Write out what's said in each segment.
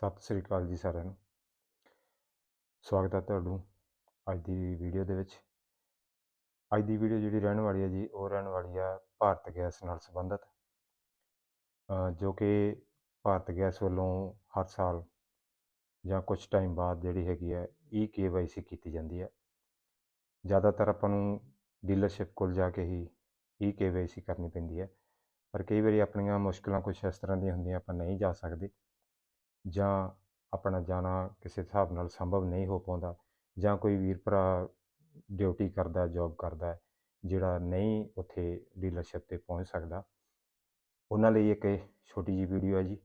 ਸਤਿ ਸ੍ਰੀ ਅਕਾਲ ਜੀ ਸਾਰਿਆਂ ਨੂੰ। ਸਵਾਗਤ ਹੈ ਤੁਹਾਨੂੰ ਅੱਜ ਦੀ ਵੀਡੀਓ ਦੇ ਵਿੱਚ। ਅੱਜ ਦੀ ਵੀਡੀਓ ਜਿਹੜੀ ਰਹਿਣ ਵਾਲੀ ਹੈ ਜੀ, ਉਹ ਰਹਿਣ ਵਾਲੀ ਹੈ ਭਾਰਤ ਗੈਸ ਨਾਲ ਸੰਬੰਧਿਤ। ਜੋ ਕਿ ਭਾਰਤ ਗੈਸ ਵੱਲੋਂ ਹਰ ਸਾਲ ਜਾਂ ਕੁਝ ਟਾਈਮ ਬਾਅਦ ਜਿਹੜੀ ਹੈਗੀ ਹੈ ਈ ਕੇਵਾਈਸੀ ਕੀਤੀ ਜਾਂਦੀ ਹੈ। ਜ਼ਿਆਦਾਤਰ ਆਪਾਂ ਨੂੰ ਡੀਲਰਸ਼ਿਪ ਕੋਲ ਜਾ ਕੇ ਹੀ ਈ ਕੇਵਾਈਸੀ ਕਰਨੀ ਪੈਂਦੀ ਹੈ। ਪਰ ਕਈ ਵਾਰੀ ਆਪਣੀਆਂ ਮੁਸ਼ਕਲਾਂ ਕੁਝ ਇਸ ਤਰ੍ਹਾਂ ਦੀਆਂ ਹੁੰਦੀਆਂ, ਆਪਾਂ ਨਹੀਂ ਜਾ ਸਕਦੇ। ਜਾਂ ਆਪਣਾ ਜਾਣਾ ਕਿਸੇ ਹਿਸਾਬ ਨਾਲ ਸੰਭਵ ਨਹੀਂ ਹੋ ਪਾਉਂਦਾ ਜਾਂ ਕੋਈ ਵੀਰ ਭਰਾ ਡਿਊਟੀ ਕਰਦਾ ਜੌਬ ਕਰਦਾ ਜਿਹੜਾ ਨਹੀਂ ਉੱਥੇ ਡੀਲਰਸ਼ਿਪ ਤੇ ਪਹੁੰਚ ਸਕਦਾ। ਉਹਨਾਂ ਲਈ ਇੱਕ ਇਹ ਛੋਟੀ ਜਿਹੀ ਵੀਡੀਓ ਹੈ ਜੀ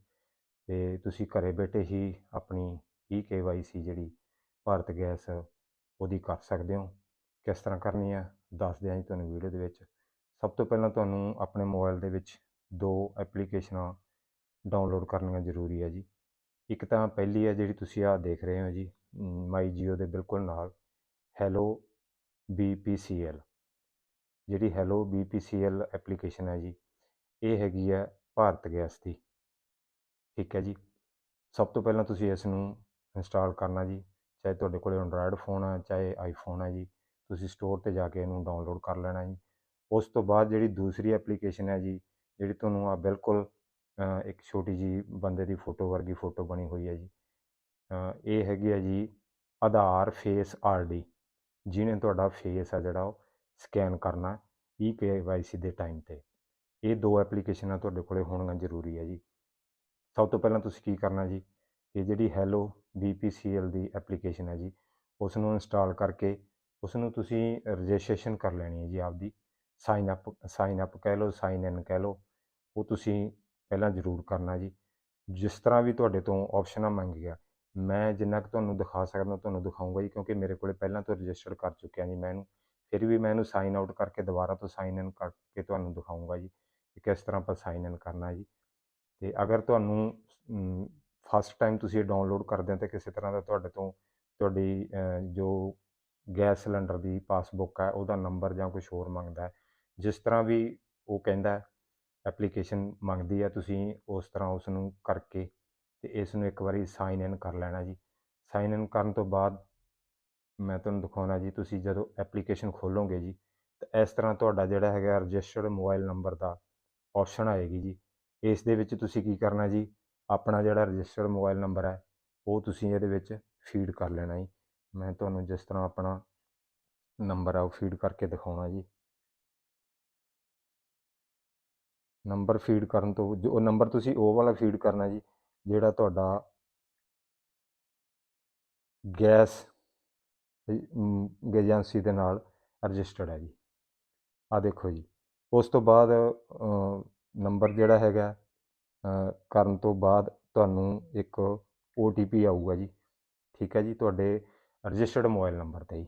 ਤੇ ਤੁਸੀਂ ਘਰੇ ਬੈਠੇ ਹੀ ਆਪਣੀ ਈ ਕੇਵਾਈਸੀ ਜਿਹੜੀ ਭਾਰਤ ਗੈਸ ਉਹਦੀ ਕਰ ਸਕਦੇ ਹੋ। ਕਿਸ ਤਰ੍ਹਾਂ ਕਰਨੀ ਹੈ, ਦੱਸ ਦਿਆਂ ਜੀ ਤੁਹਾਨੂੰ ਵੀਡੀਓ ਦੇ ਵਿੱਚ। ਸਭ ਤੋਂ ਪਹਿਲਾਂ ਤੁਹਾਨੂੰ ਆਪਣੇ ਮੋਬਾਈਲ ਦੇ ਵਿੱਚ ਦੋ ਐਪਲੀਕੇਸ਼ਨਾਂ ਡਾਊਨਲੋਡ ਕਰਨੀਆਂ ਜ਼ਰੂਰੀ ਹੈ ਜੀ। ਇੱਕ ਤਾਂ ਪਹਿਲੀ ਹੈ ਜਿਹੜੀ ਤੁਸੀਂ ਆਹ ਦੇਖ ਰਹੇ ਹੋ ਜੀ ਮਾਈ ਜੀਓ ਦੇ ਬਿਲਕੁਲ ਨਾਲ, ਹੈਲੋ BPCL ਜਿਹੜੀ ਹੈਲੋ BPCL ਐਪਲੀਕੇਸ਼ਨ ਹੈ ਜੀ, ਇਹ ਹੈਗੀ ਹੈ ਭਾਰਤ ਗੈਸ ਦੀ। ਠੀਕ ਹੈ ਜੀ। ਸਭ ਤੋਂ ਪਹਿਲਾਂ ਤੁਸੀਂ ਇਸ ਨੂੰ ਇੰਸਟਾਲ ਕਰਨਾ ਜੀ, ਚਾਹੇ ਤੁਹਾਡੇ ਕੋਲ ਐਂਡਰਾਇਡ ਫੋਨ ਆ ਚਾਹੇ ਆਈਫੋਨ ਹੈ ਜੀ, ਤੁਸੀਂ ਸਟੋਰ ਤੇ ਜਾ ਕੇ ਇਹਨੂੰ ਡਾਊਨਲੋਡ ਕਰ ਲੈਣਾ ਜੀ। ਉਸ ਤੋਂ ਬਾਅਦ ਜਿਹੜੀ ਦੂਸਰੀ ਐਪਲੀਕੇਸ਼ਨ ਹੈ ਜੀ, ਜਿਹੜੀ ਤੁਹਾਨੂੰ ਆ ਬਿਲਕੁਲ ਇੱਕ ਛੋਟੀ ਜੀ ਬੰਦੇ ਦੀ ਫੋਟੋ ਵਰਗੀ ਫੋਟੋ ਬਣੀ ਹੋਈ ਹੈ ਜੀ। ਇਹ ਹੈਗੀ ਹੈ ਜੀ ਆਧਾਰ ਫੇਸ ਆਰਡੀ ਜਿਹਨੇ ਤੁਹਾਡਾ ਫੇਸ ਆ ਜਿਹੜਾ ਉਹ ਸਕੈਨ ਕਰਨਾ ਈ ਕੇਵਾਈਸੀ ਦੇ ਟਾਈਮ ਤੇ। ਇਹ ਦੋ ਐਪਲੀਕੇਸ਼ਨਾਂ ਤੁਹਾਡੇ ਕੋਲੇ ਹੋਣੀਆਂ ਜ਼ਰੂਰੀ ਹੈ ਜੀ। ਸਭ ਤੋਂ ਪਹਿਲਾਂ ਤੁਸੀਂ ਕੀ ਕਰਨਾ ਜੀ, ਇਹ ਜਿਹੜੀ ਹੈਲੋ BPCL ਦੀ ਐਪਲੀਕੇਸ਼ਨ ਹੈ ਜੀ ਉਸ ਨੂੰ ਇੰਸਟਾਲ ਕਰਕੇ ਉਸ ਨੂੰ ਤੁਸੀਂ ਰਜਿਸਟ੍ਰੇਸ਼ਨ ਕਰ ਲੈਣੀ ਹੈ ਜੀ ਆਪਦੀ। ਸਾਈਨ ਅਪ ਸਾਈਨ ਅਪ ਕਹਿ ਲਓ ਸਾਈਨ ਇਨ ਕਹਿ ਲਓ। ਉਹ ਤੁਸੀਂ ਪਹਿਲਾਂ ਜ਼ਰੂਰ ਕਰਨਾ ਜੀ। ਜਿਸ ਤਰ੍ਹਾਂ ਵੀ ਤੁਹਾਡੇ ਤੋਂ ਆਪਸ਼ਨਾਂ ਮੰਗੀਆਂ ਮੈਂ ਜਿੰਨਾ ਕੁ ਤੁਹਾਨੂੰ ਦਿਖਾ ਸਕਦਾ ਤੁਹਾਨੂੰ ਦਿਖਾਊਂਗਾ ਜੀ, ਕਿਉਂਕਿ ਮੇਰੇ ਕੋਲੇ ਪਹਿਲਾਂ ਤੋਂ ਰਜਿਸਟਰ ਕਰ ਚੁੱਕਿਆ ਜੀ ਮੈਂ ਇਹਨੂੰ। ਫਿਰ ਵੀ ਮੈਂ ਇਹਨੂੰ ਸਾਈਨ ਆਊਟ ਕਰਕੇ ਦੁਬਾਰਾ ਤੋਂ ਸਾਈਨ ਇਨ ਕਰਕੇ ਤੁਹਾਨੂੰ ਦਿਖਾਊਂਗਾ ਜੀ, ਕਿ ਕਿਸ ਤਰ੍ਹਾਂ ਆਪਾਂ ਸਾਈਨ ਇਨ ਕਰਨਾ ਜੀ। ਤੇ ਅਗਰ ਤੁਹਾਨੂੰ ਫਸਟ ਟਾਈਮ ਤੁਸੀਂ ਇਹ ਡਾਊਨਲੋਡ ਕਰਦੇ ਹੋ ਤੇ ਕਿਸੇ ਤਰ੍ਹਾਂ ਦਾ ਤੁਹਾਡੇ ਤੋਂ ਤੁਹਾਡੀ ਜੋ ਗੈਸ ਸਿਲੰਡਰ ਦੀ ਪਾਸਬੁੱਕ ਹੈ ਉਹਦਾ ਨੰਬਰ ਜਾਂ ਕੁਝ ਹੋਰ ਮੰਗਦਾ ਜਿਸ ਤਰ੍ਹਾਂ ਵੀ ਉਹ ਕਹਿੰਦਾ ਐਪਲੀਕੇਸ਼ਨ ਮੰਗਦੀ ਹੈ ਤੁਸੀਂ ਉਸ ਤਰ੍ਹਾਂ ਉਸ ਨੂੰ ਕਰਕੇ ਤੇ ਇਸ ਨੂੰ ਇੱਕ ਵਾਰੀ ਸਾਈਨ ਇਨ ਕਰ ਲੈਣਾ ਜੀ। ਸਾਈਨ ਇਨ ਕਰਨ ਤੋਂ ਬਾਅਦ ਮੈਂ ਤੁਹਾਨੂੰ ਦਿਖਾਉਣਾ ਜੀ, ਤੁਸੀਂ ਜਦੋਂ ਐਪਲੀਕੇਸ਼ਨ ਖੋਲੋਗੇ ਜੀ, ਤਾਂ ਇਸ ਤਰ੍ਹਾਂ ਤੁਹਾਡਾ ਜਿਹੜਾ ਹੈਗਾ ਰਜਿਸਟਰਡ ਮੋਬਾਈਲ ਨੰਬਰ ਦਾ ਆਪਸ਼ਨ ਆਏਗੀ ਜੀ। ਇਸ ਦੇ ਵਿੱਚ ਤੁਸੀਂ ਕੀ ਕਰਨਾ ਜੀ, ਆਪਣਾ ਜਿਹੜਾ ਰਜਿਸਟਰਡ ਮੋਬਾਈਲ ਨੰਬਰ ਹੈ, ਉਹ ਤੁਸੀਂ ਇਹਦੇ ਵਿੱਚ ਫੀਡ ਕਰ ਲੈਣਾ ਜੀ। ਮੈਂ ਤੁਹਾਨੂੰ ਜਿਸ ਤਰ੍ਹਾਂ ਆਪਣਾ ਨੰਬਰ ਆ ਉਹ ਫੀਡ ਕਰਕੇ ਦਿਖਾਉਣਾ ਜੀ। ਨੰਬਰ ਫੀਡ ਕਰਨ ਤੋਂ, ਜੋ ਨੰਬਰ ਤੁਸੀਂ ਉਹ ਵਾਲਾ ਫੀਡ ਕਰਨਾ ਜੀ, ਜਿਹੜਾ ਤੁਹਾਡਾ ਗੈਸ ਏਜੰਸੀ ਦੇ ਨਾਲ ਰਜਿਸਟਰਡ ਹੈ ਜੀ। ਆ ਦੇਖੋ ਜੀ, ਉਸ ਤੋਂ ਬਾਅਦ ਨੰਬਰ ਜਿਹੜਾ ਹੈਗਾ ਕਰਨ ਤੋਂ ਬਾਅਦ ਤੁਹਾਨੂੰ ਇੱਕ OTP ਆਊਗਾ ਜੀ। ਠੀਕ ਹੈ ਜੀ, ਤੁਹਾਡੇ ਰਜਿਸਟਰਡ ਮੋਬਾਈਲ ਨੰਬਰ ਤੇ ਜੀ।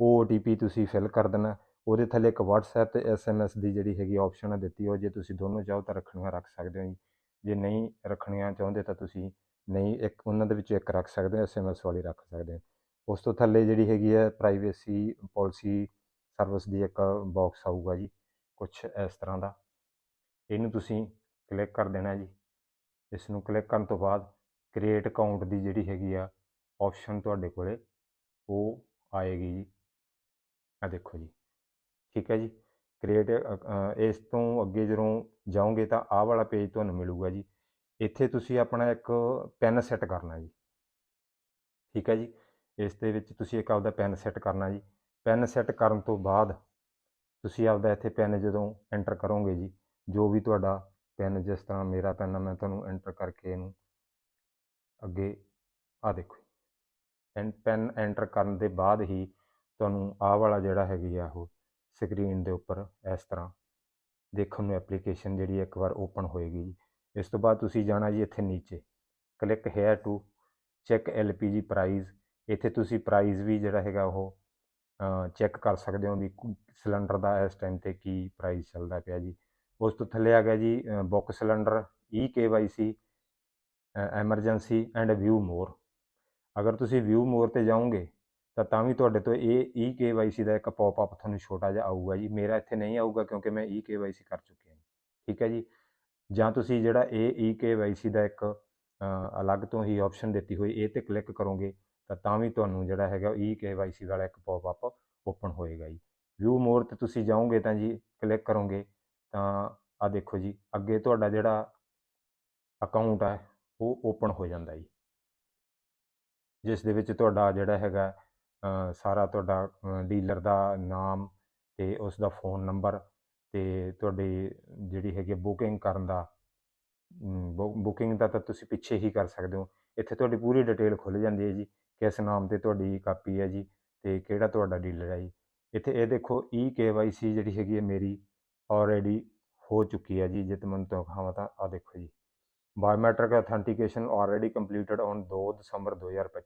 ਉਹ OTP ਤੁਸੀਂ ਫਿਲ ਕਰ ਦੇਣਾ। ਉਹਦੇ ਥੱਲੇ ਇੱਕ WhatsApp ਤੇ SMS ਦੀ ਜਿਹੜੀ ਹੈਗੀ ਆਪਸ਼ਨ ਆ ਦਿੱਤੀ ਹੋ ਜੇ ਤੁਸੀਂ ਦੋਨੋਂ ਚਾਹੋ ਤਾਂ ਰੱਖਣੀਆਂ ਰੱਖ ਸਕਦੇ ਹੋ ਜੀ। ਜੇ ਨਹੀਂ ਰੱਖਣੀਆਂ ਚਾਹੁੰਦੇ ਤਾਂ ਤੁਸੀਂ ਨਹੀਂ ਇੱਕ ਉਹਨਾਂ ਦੇ ਵਿੱਚੋਂ ਇੱਕ ਰੱਖ ਸਕਦੇ ਹੋ, SMS ਵਾਲੀ ਰੱਖ ਸਕਦੇ ਹੋ। ਉਸ ਤੋਂ ਥੱਲੇ ਜਿਹੜੀ ਹੈਗੀ ਹੈ ਪ੍ਰਾਈਵੇਸੀ ਪਾਲਿਸੀ ਸਰਵਿਸ ਦੀ ਇੱਕ ਬਾਕਸ ਆਊਗਾ ਜੀ ਕੁਝ ਇਸ ਤਰ੍ਹਾਂ ਦਾ। ਇਹਨੂੰ ਤੁਸੀਂ ਕਲਿੱਕ ਕਰ ਦੇਣਾ ਜੀ। ਇਸ ਨੂੰ ਕਲਿੱਕ ਕਰਨ ਤੋਂ ਬਾਅਦ ਕ੍ਰੀਏਟ ਅਕਾਊਂਟ ਦੀ ਜਿਹੜੀ ਹੈਗੀ ਆ ਆਪਸ਼ਨ ਤੁਹਾਡੇ ਕੋਲੇ ਉਹ ਆਏਗੀ ਜੀ। ਆ ਦੇਖੋ ਜੀ। ਠੀਕ ਹੈ ਜੀ। ਕ੍ਰੀਏਟ ਇਸ ਤੋਂ ਅੱਗੇ ਜਦੋਂ ਜਾਓਗੇ ਤਾਂ ਆਹ ਵਾਲਾ ਪੇਜ ਤੁਹਾਨੂੰ ਮਿਲੂਗਾ ਜੀ। ਇੱਥੇ ਤੁਸੀਂ ਆਪਣਾ ਇੱਕ ਪੈਨ ਸੈੱਟ ਕਰਨਾ ਜੀ। ਠੀਕ ਹੈ ਜੀ। ਇਸ ਦੇ ਵਿੱਚ ਤੁਸੀਂ ਇੱਕ ਆਪਦਾ ਪੈਨ ਸੈੱਟ ਕਰਨਾ ਜੀ। ਪੈਨ ਸੈੱਟ ਕਰਨ ਤੋਂ ਬਾਅਦ ਤੁਸੀਂ ਆਪਦਾ ਇੱਥੇ ਪੈਨ ਜਦੋਂ ਐਂਟਰ ਕਰੋਗੇ ਜੀ, ਜੋ ਵੀ ਤੁਹਾਡਾ ਪੈਨ ਜਿਸ ਤਰ੍ਹਾਂ ਮੇਰਾ ਪੈਨ ਆ, ਮੈਂ ਤੁਹਾਨੂੰ ਐਂਟਰ ਕਰਕੇ ਇਹਨੂੰ ਅੱਗੇ ਆ ਦੇਖੋ ਐਂ ਪੈਨ ਐਂਟਰ ਕਰਨ ਦੇ ਬਾਅਦ ਹੀ ਤੁਹਾਨੂੰ ਆਹ ਵਾਲਾ ਜਿਹੜਾ ਹੈਗੀ ਆ ਉਹ ਸਕਰੀਨ ਦੇ ਉੱਪਰ ਇਸ ਤਰ੍ਹਾਂ ਦੇਖਣ ਨੂੰ ਐਪਲੀਕੇਸ਼ਨ ਜਿਹੜੀ ਇੱਕ ਵਾਰ ਓਪਨ ਹੋਏਗੀ ਜੀ। ਇਸ ਤੋਂ ਬਾਅਦ ਤੁਸੀਂ ਜਾਣਾ ਜੀ ਇੱਥੇ ਨੀਚੇ। Click here to check LPG price ਇੱਥੇ ਤੁਸੀਂ ਪ੍ਰਾਈਸ ਵੀ ਜਿਹੜਾ ਹੈਗਾ ਉਹ ਚੈੱਕ ਕਰ ਸਕਦੇ ਹੋ ਵੀ ਸਿਲੰਡਰ ਦਾ ਇਸ ਟਾਈਮ ਤੇ ਕੀ ਪ੍ਰਾਈਸ ਚੱਲਦਾ ਪਿਆ ਜੀ। ਉਸ ਤੋਂ ਥੱਲੇ ਆ ਗਿਆ ਜੀ book cylinder e KYC emergency and view more ਅਗਰ ਤੁਸੀਂ ਵਿਊ ਮੋਰ ਤੇ ਜਾਓਗੇ ਤਾਂ ਤਾਂ ਵੀ ਤੁਹਾਡੇ ਤੋਂ ਇਹ ਈ ਕੇਵਾਈਸੀ ਦਾ ਇੱਕ ਪੌਪ ਅਪ ਤੁਹਾਨੂੰ ਛੋਟਾ ਜਿਹਾ ਆਊਗਾ ਜੀ। ਮੇਰਾ ਇੱਥੇ ਨਹੀਂ ਆਊਗਾ ਕਿਉਂਕਿ ਮੈਂ ਈ ਕੇਵਾਈਸੀ ਕਰ ਚੁੱਕਿਆ ਠੀਕ ਹੈ ਜੀ? ਜਾਂ ਤੁਸੀਂ ਜਿਹੜਾ ਇਹ ਈ ਕੇਵਾਈਸੀ ਦਾ ਇੱਕ ਅਲੱਗ ਤੋਂ ਹੀ ਆਪਸ਼ਨ ਦਿੱਤੀ ਹੋਈ, ਇਹ ਤੇ ਕਲਿੱਕ ਕਰੋਗੇ, ਤਾਂ ਤਾਂ ਵੀ ਤੁਹਾਨੂੰ ਜਿਹੜਾ ਹੈਗਾ ਈ ਕੇਵਾਈਸੀ ਵਾਲਾ ਇੱਕ ਪੌਪਅਪ ਓਪਨ ਹੋਏਗਾ ਜੀ। ਵਿਊ ਮੋਰ ਤੇ ਤੁਸੀਂ ਜਾਓਗੇ ਤਾਂ ਜੀ ਕਲਿੱਕ ਕਰੋਗੇ, ਤਾਂ ਆ ਦੇਖੋ ਜੀ, ਅੱਗੇ ਤੁਹਾਡਾ ਜਿਹੜਾ ਅਕਾਊਂਟ ਹੈ ਉਹ ਓਪਨ ਹੋ ਜਾਂਦਾ ਜੀ। ਜਿਸ ਦੇ ਵਿੱਚ ਤੁਹਾਡਾ ਜਿਹੜਾ ਹੈਗਾ ਸਾਰਾ ਤੁਹਾਡਾ ਡੀਲਰ ਦਾ ਨਾਮ ਤੇ ਉਸ ਦਾ ਫੋਨ ਨੰਬਰ ਤੇ ਤੁਹਾਡੀ ਜਿਹੜੀ ਹੈਗੀ ਬੁਕਿੰਗ ਕਰਨ ਦਾ ਬੁਕਿੰਗ ਦਾ ਤਾਂ ਤੁਸੀਂ ਪਿੱਛੇ ਹੀ ਕਰ ਸਕਦੇ ਹੋ। ਇੱਥੇ ਤੁਹਾਡੀ ਪੂਰੀ ਡਿਟੇਲ ਖੁੱਲ ਜਾਂਦੀ ਹੈ ਜੀ, ਕਿਸ ਨਾਮ ਤੇ ਤੁਹਾਡੀ ਕਾਪੀ ਹੈ ਜੀ ਤੇ ਕਿਹੜਾ ਤੁਹਾਡਾ ਡੀਲਰ ਹੈ ਜੀ। ਇੱਥੇ ਇਹ ਦੇਖੋ ਈ ਕੇਵਾਈਸੀ ਜਿਹੜੀ ਹੈਗੀ ਹੈ ਮੇਰੀ ਆਲਰੇਡੀ ਹੋ ਚੁੱਕੀ ਹੈ ਜੀ ਜੇ ਤੇ ਮੈਨੂੰ ਤੋਂ ਖਾਵਾਂ ਤਾਂ ਆ ਦੇਖੋ ਜੀ। Biometric authentication already completed on 2 December 2025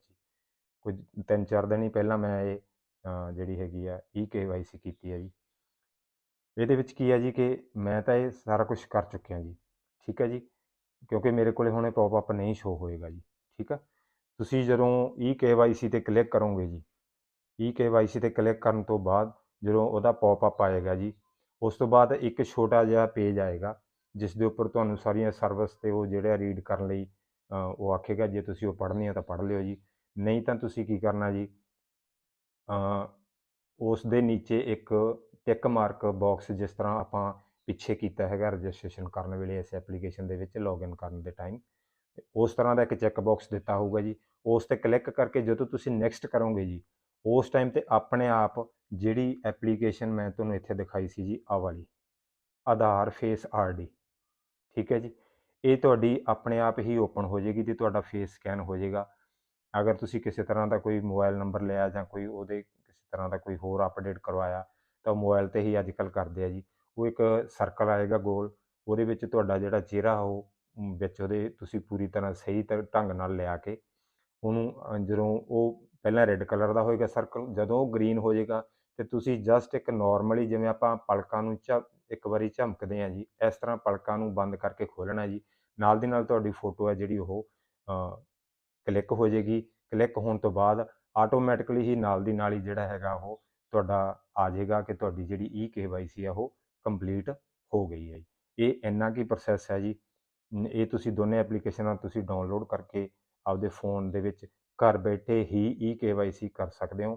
ਕੁਝ ਤਿੰਨ ਚਾਰ ਦਿਨ ਹੀ ਪਹਿਲਾਂ ਮੈਂ ਇਹ ਜਿਹੜੀ ਹੈਗੀ ਆ ਈ ਕੇਵਾਈਸੀ ਕੀਤੀ ਹੈ ਜੀ। ਇਹਦੇ ਵਿੱਚ ਕੀ ਹੈ ਜੀ ਕਿ ਮੈਂ ਤਾਂ ਇਹ ਸਾਰਾ ਕੁਝ ਕਰ ਚੁੱਕਿਆ ਜੀ, ਠੀਕ ਹੈ ਜੀ? ਕਿਉਂਕਿ ਮੇਰੇ ਕੋਲੇ ਹੁਣ ਇਹ ਪੌਪਅਪ ਨਹੀਂ ਸ਼ੋ ਹੋਏਗਾ ਜੀ, ਠੀਕ ਆ? ਤੁਸੀਂ ਜਦੋਂ ਈ ਕੇਵਾਈਸੀ ਤੇ ਕਲਿੱਕ ਕਰੋਗੇ ਜੀ ਈ ਕੇਵਾਈਸੀ ਤੇ ਕਲਿੱਕ ਕਰਨ ਤੋਂ ਬਾਅਦ ਜਦੋਂ ਉਹਦਾ ਪੌਪਅਪ ਆਏਗਾ ਜੀ, ਉਸ ਤੋਂ ਬਾਅਦ ਇੱਕ ਛੋਟਾ ਜਿਹਾ ਪੇਜ ਆਏਗਾ, ਜਿਸ ਦੇ ਉੱਪਰ ਤੁਹਾਨੂੰ ਸਾਰੀਆਂ ਸਰਵਿਸ ਤੇ ਉਹ ਜਿਹੜਾ ਰੀਡ ਕਰਨ ਲਈ ਉਹ ਆਖੇਗਾ, ਜੇ ਤੁਸੀਂ ਉਹ ਪੜ੍ਹਨੀ ਆ ਤਾਂ ਪੜ੍ਹ ਲਿਓ ਜੀ। ਨਹੀਂ ਤਾਂ ਤੁਸੀਂ ਕੀ ਕਰਨਾ ਜੀ? ਉਸ ਦੇ ਨੀਚੇ ਇੱਕ ਟਿਕ ਮਾਰਕ ਬਾਕਸ ਜਿਸ ਤਰ੍ਹਾਂ ਆਪਾਂ ਪਿੱਛੇ ਕੀਤਾ ਹੈਗਾ ਰਜਿਸਟ੍ਰੇਸ਼ਨ ਕਰਨ ਵੇਲੇ ਇਸ ਐਪਲੀਕੇਸ਼ਨ ਦੇ ਵਿੱਚ ਲੌਗਇਨ ਕਰਨ ਦੇ ਟਾਈਮ ਉਸ ਤਰ੍ਹਾਂ ਦਾ ਇੱਕ ਚੈੱਕ ਬਾਕਸ ਦਿੱਤਾ ਹੋਊਗਾ ਜੀ। ਉਸ ਤੇ ਕਲਿੱਕ ਕਰਕੇ ਜਦੋਂ ਤੁਸੀਂ ਨੈਕਸਟ ਕਰੋਗੇ ਜੀ, ਉਸ ਟਾਈਮ ਤੇ ਆਪਣੇ ਆਪ ਜਿਹੜੀ ਐਪਲੀਕੇਸ਼ਨ ਮੈਂ ਤੁਹਾਨੂੰ ਇੱਥੇ ਦਿਖਾਈ ਸੀ ਜੀ ਆ ਵਾਲੀ, ਆਧਾਰ ਫੇਸ ਆਰਡੀ ਠੀਕ ਹੈ ਜੀ? ਇਹ ਤੁਹਾਡੀ ਆਪਣੇ ਆਪ ਹੀ ਓਪਨ ਹੋ ਜਾਏਗੀ ਤੇ ਤੁਹਾਡਾ ਫੇਸ ਸਕੈਨ ਹੋ ਜਾਏਗਾ। ਅਗਰ ਤੁਸੀਂ ਕਿਸੇ ਤਰ੍ਹਾਂ ਦਾ ਕੋਈ ਮੋਬਾਈਲ ਨੰਬਰ ਲਿਆ ਜਾਂ ਕੋਈ ਉਹਦੇ ਕਿਸੇ ਤਰ੍ਹਾਂ ਦਾ ਕੋਈ ਹੋਰ ਅਪਡੇਟ ਕਰਵਾਇਆ, ਤਾਂ ਮੋਬਾਈਲ ਤੇ ਹੀ ਅੱਜ ਕੱਲ ਕਰਦੇ ਆ ਜੀ। ਉਹ ਇੱਕ ਸਰਕਲ ਆਏਗਾ ਗੋਲ, ਉਹਦੇ ਵਿੱਚ ਤੁਹਾਡਾ ਜਿਹੜਾ ਚਿਹਰਾ ਉਹ ਵਿੱਚ ਉਹਦੇ ਤੁਸੀਂ ਪੂਰੀ ਤਰ੍ਹਾਂ ਸਹੀ ਤਰ੍ਹਾਂ ਢੰਗ ਨਾਲ ਲਿਆ ਕੇ ਉਹਨੂੰ ਜਦੋਂ ਉਹ ਪਹਿਲਾਂ ਰੈੱਡ ਕਲਰ ਦਾ ਹੋਏਗਾ ਸਰਕਲ, ਜਦੋਂ ਉਹ ਗ੍ਰੀਨ ਹੋ ਜਾਏਗਾ ਤੇ ਤੁਸੀਂ ਜਸਟ ਇੱਕ ਨਾਰਮਲੀ ਜਿਵੇਂ ਆਪਾਂ ਪਲਕਾਂ ਨੂੰ ਝ ਇੱਕ ਵਾਰੀ ਝਮਕਦੇ ਆ ਜੀ, ਇਸ ਤਰ੍ਹਾਂ ਪਲਕਾਂ ਨੂੰ ਬੰਦ ਕਰਕੇ ਖੋਲਣਾ ਜੀ। ਨਾਲ ਦੀ ਨਾਲ ਤੁਹਾਡੀ ਫੋਟੋ ਹੈ ਜਿਹੜੀ ਉਹ ਕਲਿੱਕ ਹੋ ਜਾਏਗੀ ਕਲਿੱਕ ਹੋਣ ਤੋਂ ਬਾਅਦ ਆਟੋਮੈਟਿਕਲੀ ਹੀ ਨਾਲ ਦੀ ਨਾਲ ਹੀ ਜਿਹੜਾ ਹੈਗਾ ਉਹ ਤੁਹਾਡਾ ਆ ਜਾਏਗਾ ਕਿ ਤੁਹਾਡੀ ਜਿਹੜੀ ਈ ਕੇਵਾਈਸੀ ਆ ਉਹ ਕੰਪਲੀਟ ਹੋ ਗਈ ਹੈ ਜੀ। ਇਹ ਇੰਨਾ ਕੀ ਪ੍ਰੋਸੈਸ ਹੈ ਜੀ? ਇਹ ਤੁਸੀਂ ਦੋਨੇ ਐਪਲੀਕੇਸ਼ਨਾਂ ਤੁਸੀਂ ਡਾਊਨਲੋਡ ਕਰਕੇ ਆਪਦੇ ਫੋਨ ਦੇ ਵਿੱਚ ਘਰ ਬੈਠੇ ਹੀ ਈ ਕੇਵਾਈਸੀ ਕਰ ਸਕਦੇ ਹੋ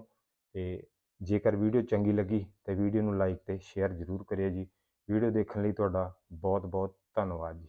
ਤੇ ਜੇਕਰ ਵੀਡੀਓ ਚੰਗੀ ਲੱਗੀ ਤੇ ਵੀਡੀਓ ਨੂੰ ਲਾਈਕ ਤੇ ਸ਼ੇਅਰ ਜ਼ਰੂਰ ਕਰਿਓ ਜੀ। ਵੀਡੀਓ ਦੇਖਣ ਲਈ ਤੁਹਾਡਾ ਬਹੁਤ ਬਹੁਤ ਧੰਨਵਾਦ ਜੀ।